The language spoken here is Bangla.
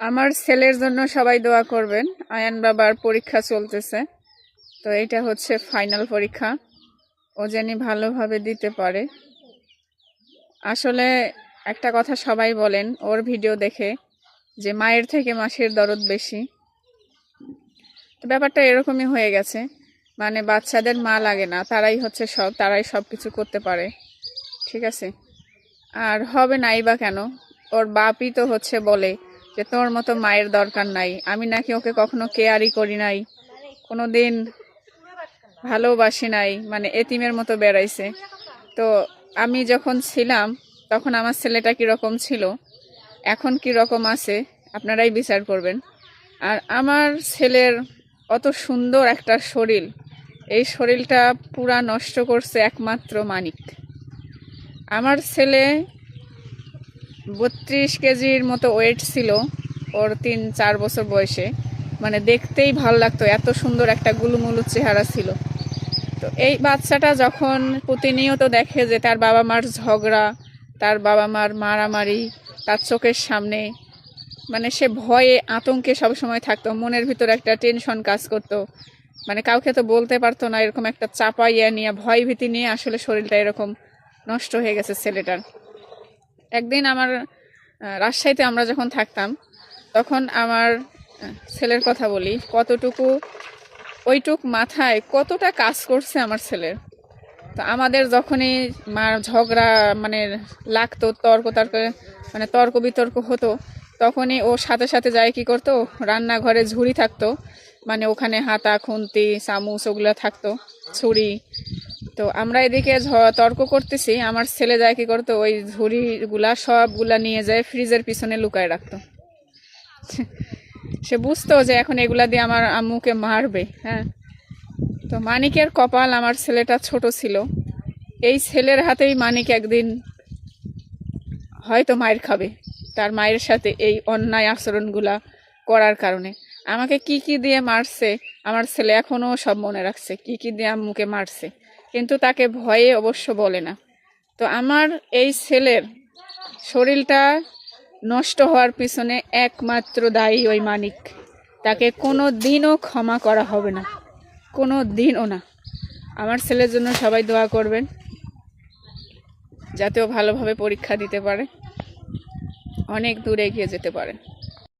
আমার ছেলের জন্য সবাই দোয়া করবেন। আয়ান বাবার পরীক্ষা চলতেছে। তো এটা হচ্ছে ফাইনাল পরীক্ষা। ও যেন ভালোভাবে দিতে পারে। আসলে একটা কথা সবাই বলেন, ওর ভিডিও দেখে যে মায়ের থেকে মাসির দরদ বেশি। তো ব্যাপারটা এরকমই হয়ে গেছে। মানে বাচ্চাদের মা লাগে না, তারাই হচ্ছে সব, তারাই সব কিছু করতে পারে। ঠিক আছে? আর হবে নাই বা কেন? ওর বাপই তো হচ্ছে বলে যে তোর মতো মায়ের দরকার নাই। আমি নাকি ওকে কখনো কেয়ারই করি নাই। কোনো দিন ভালোবাসি নাই। মানে এতিমের মতো বেড়াইছে। তো আমি যখন ছিলাম, তখন আমার ছেলেটা কীরকম ছিল? এখন কী রকম আছে? আপনারাই বিচার করবেন। আর আমার ছেলের অত সুন্দর একটা শরীর। এই শরীরটা পুরা নষ্ট করছে একমাত্র মানিক। আমার ছেলে বত্রিশ কেজির মতো ওয়েট ছিল ওর তিন, চার বছর বয়সে। মানে দেখতেই ভালো লাগতো, এত সুন্দর একটা গুলুমুলু চেহারা ছিল। তো এই বাচ্চাটা যখন প্রতিনিয়ত দেখে যে তার বাবা মার ঝগড়া, তার বাবা মার মারামারি, তার চোখের সামনে মানে সে ভয়ে, আতঙ্কে সবসময় থাকতো, মনের ভিতর একটা টেনশন কাজ করতো। মানে কাউকে তো বলতে পারতো না, এরকম একটা চাপা ইয়ে নিয়ে ভয় ভীতি নিয়ে আসলে শরীরটা এরকম নষ্ট হয়ে গেছে ছেলেটার। একদিন আমার রাজশাহীতে আমরা যখন থাকতাম, তখন আমার ছেলের কথা বলি, কতটুকু, ওইটুক মাথায় কতটা কাজ করছে আমার ছেলের। তো আমাদের যখনই মার ঝগড়া মানে লাগতো, তর্ক তর্ক মানে তর্ক বিতর্ক হতো, তখনই ও সাথে সাথে যায় কি করতো, রান্নাঘরে ঝুড়ি থাকতো মানে ওখানে হাতা, খুন্তি, চামচ, ওগুলো থাকতো, ছুরি তো আমরা এদিকে তর্ক করতেছি। আমার ছেলে যায় কি করতো, ওই ঝুড়িগুলা সবগুলা নিয়ে যায়, ফ্রিজের পিছনে লুকায় রাখতো। সে বুঝতো যে এখন এগুলা দিয়ে আমার আম্মুকে মারবে হ্যাঁ। তো মানিকের কপাল আমার ছেলেটা ছোট ছিল। এই ছেলের হাতেই মানিক একদিন হয়তো মায়ের খাবে, তার মায়ের সাথে এই অন্যায় আচরণগুলা করার কারণে। আমাকে কি কি দিয়ে মারছে, আমার ছেলে এখনও সব মনে রাখছে, কি কি দিয়ে আম্মুকে মারছে। কিন্তু তাকে ভয়ে অবশ্য বলে না। তো আমার এই ছেলের শরীরটা নষ্ট হওয়ার পিছনে একমাত্র দায়ী ওই মানিক। তাকে কোনো দিনও ক্ষমা করা হবে না। কোনো দিনও না। আমার ছেলের জন্য সবাই দোয়া করবেন, যাতে ও ভালোভাবে পরীক্ষা দিতে পারে, অনেক দূরে এগিয়ে যেতে পারে।